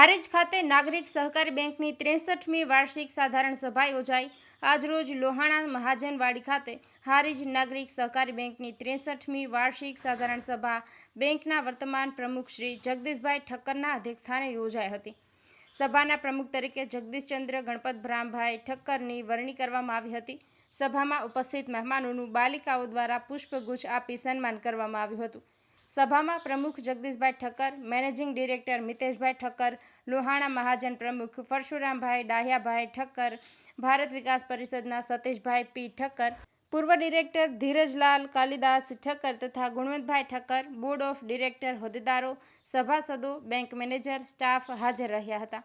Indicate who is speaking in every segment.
Speaker 1: હારીજ ખાતે નાગરિક સહકારી બેંકની ત્રેસઠમી વાર્ષિક સાધારણ સભા યોજાઈ. આજરોજ લોહાણા મહાજનવાડી ખાતે હારીજ નાગરિક સહકારી બેંકની ત્રેસઠમી વાર્ષિક સાધારણ સભા બેંકના વર્તમાન પ્રમુખ શ્રી જગદીશભાઈ ઠક્કરના અધ્યક્ષસ્થાને યોજાઈ હતી. સભાના પ્રમુખ તરીકે જગદીશચંદ્ર ગણપત ભ્રામભાઈ ઠક્કરની વરણી કરવામાં આવી હતી. સભામાં ઉપસ્થિત મહેમાનોનું બાલિકાઓ દ્વારા પુષ્પગુચ્છ આપી સન્માન કરવામાં આવ્યું હતું. સભામાં પ્રમુખ જગદીશભાઈ ઠક્કર, મેનેજિંગ ડિરેક્ટર મિતેશભાઈ ઠક્કર, લોહાણા મહાજન પ્રમુખ પરશુરામભાઈ ડાહ્યાભાઈ ઠક્કર, ભારત વિકાસ પરિષદના સતીશભાઈ પી ઠક્કર, પૂર્વ ડિરેક્ટર ધીરજલાલ કાલિદાસ ઠક્કર તથા Gunvantbhai Thakkar, board of director હોદ્દેદારો, સભાસદો, બેંક મેનેજર, સ્ટાફ હાજર રહ્યા હતા.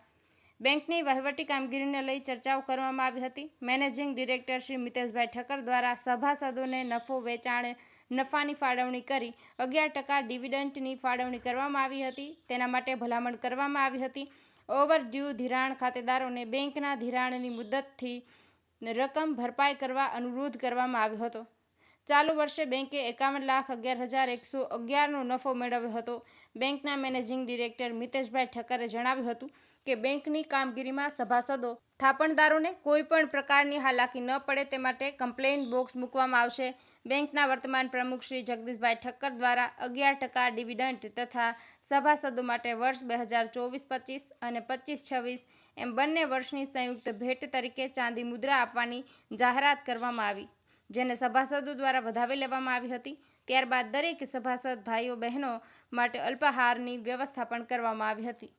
Speaker 1: બેંકની વહીવટી કામગીરીને લઈ ચર્ચાઓ કરવામાં આવી હતી. મેનેજિંગ ડિરેક્ટર શ્રી મિતેશભાઈ ઠક્કર દ્વારા સભાસદોને નફો વેચાણ, નફાની ફાળવણી કરી અગિયાર ટકા ડિવિડન્ટની ફાળવણી કરવામાં આવી હતી. તેના માટે ભલામણ કરવામાં આવી હતી. ઓવરડ્યુ ધિરાણ ખાતેદારોને બેંકના ધિરાણની મુદતથી રકમ ભરપાઈ કરવા અનુરોધ કરવામાં આવ્યો હતો. ચાલુ વર્ષે બેંકે એકાવન લાખ અગિયાર હજાર એકસો અગિયારનો નફો મેળવ્યો હતો. બેંકના મેનેજિંગ ડિરેક્ટર મિતેશભાઈ ઠક્કરે જણાવ્યું હતું કે બેંકની કામગીરીમાં સભાસદો, થાપણદારોને કોઈ પણ પ્રકારની હાલાકી ન પડે તે માટે કમ્પ્લેન બોક્સ મૂકવામાં આવશે. બેંકના વર્તમાન પ્રમુખ શ્રી જગદીશભાઈ ઠક્કર દ્વારા અગિયાર ટકા ડિવિડન્ડ તથા સભાસદો માટે વર્ષ બે હજાર ચોવીસ પચીસ અને પચીસ છવ્વીસ એમ બંને વર્ષની સંયુક્ત ભેટ તરીકે ચાંદી મુદ્રા આપવાની જાહેરાત કરવામાં આવી. જેને સભાસદો દ્વારા વધાવી લેવામાં આવી હતી. ત્યારબાદ દરેક સભાસદ ભાઈઓ બહેનો માટે અલ્પાહારની વ્યવસ્થા પણ કરવામાં આવી હતી.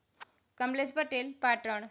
Speaker 1: કમલેશ પટેલ, પાટણ.